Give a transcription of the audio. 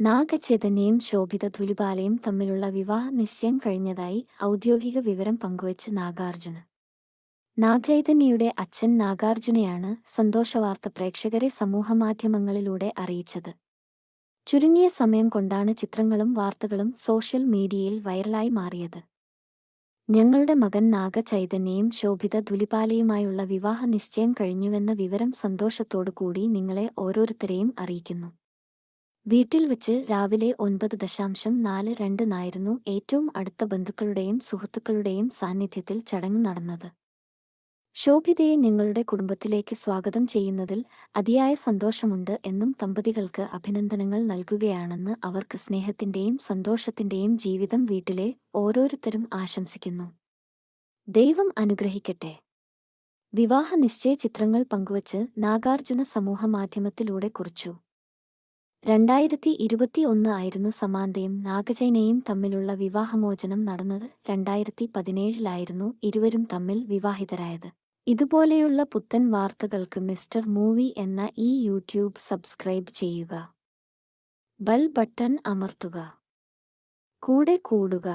നാഗചൈതന്യയും ശോഭിത ധുലിപാലയും തമ്മിലുള്ള വിവാഹ നിശ്ചയം കഴിഞ്ഞതായി ഔദ്യോഗിക വിവരം പങ്കുവച്ച് നാഗാർജുന. നാഗചൈതന്യയുടെ അച്ഛൻ നാഗാർജുനയാണ് സന്തോഷവാർത്ത പ്രേക്ഷകരെ സമൂഹമാധ്യമങ്ങളിലൂടെ അറിയിച്ചത്. ചുരുങ്ങിയ സമയം കൊണ്ടാണ് ചിത്രങ്ങളും വാർത്തകളും സോഷ്യൽ മീഡിയയിൽ വൈറലായി മാറിയത്. ഞങ്ങളുടെ മകൻ നാഗചൈതന്യയും ശോഭിത ധുലിപാലയുമായുള്ള വിവാഹ നിശ്ചയം കഴിഞ്ഞുവെന്ന വിവരം സന്തോഷത്തോടു കൂടി നിങ്ങളെ ഓരോരുത്തരെയും അറിയിക്കുന്നു. വീട്ടിൽ വച്ച് രാവിലെ ഒൻപത് ദശാംശം നാല് രണ്ടിനായിരുന്നു ഏറ്റവും അടുത്ത ബന്ധുക്കളുടെയും സുഹൃത്തുക്കളുടെയും സാന്നിധ്യത്തിൽ ചടങ്ങ് നടന്നത്. ശോഭിതയെ നിങ്ങളുടെ കുടുംബത്തിലേക്ക് സ്വാഗതം ചെയ്യുന്നതിൽ അതിയായ സന്തോഷമുണ്ട് എന്നും ദമ്പതികൾക്ക് അഭിനന്ദനങ്ങൾ നൽകുകയാണെന്ന് അവർക്ക് സ്നേഹത്തിന്റെയും സന്തോഷത്തിന്റെയും ജീവിതം വീട്ടിലെ ഓരോരുത്തരും ആശംസിക്കുന്നു. ദൈവം അനുഗ്രഹിക്കട്ടെ. വിവാഹ നിശ്ചയ ചിത്രങ്ങൾ പങ്കുവച്ച് നാഗാർജുന സമൂഹമാധ്യമത്തിലൂടെ കുറിച്ചു. രണ്ടായിരത്തി ഇരുപത്തി ഒന്ന് ആയിരുന്നു സമാന്തയും നാഗചൈനയും തമ്മിലുള്ള വിവാഹമോചനം നടന്നത്. രണ്ടായിരത്തി പതിനേഴിലായിരുന്നു ഇരുവരും തമ്മിൽ വിവാഹിതരായത്. ഇതുപോലെയുള്ള പുത്തൻ വാർത്തകൾക്ക് മിസ്റ്റർ മൂവി എന്ന ഈ യൂട്യൂബ് സബ്സ്ക്രൈബ് ചെയ്യുക. ബെൽ ബട്ടൺ അമർത്തുക. കൂടെ കൂടുക.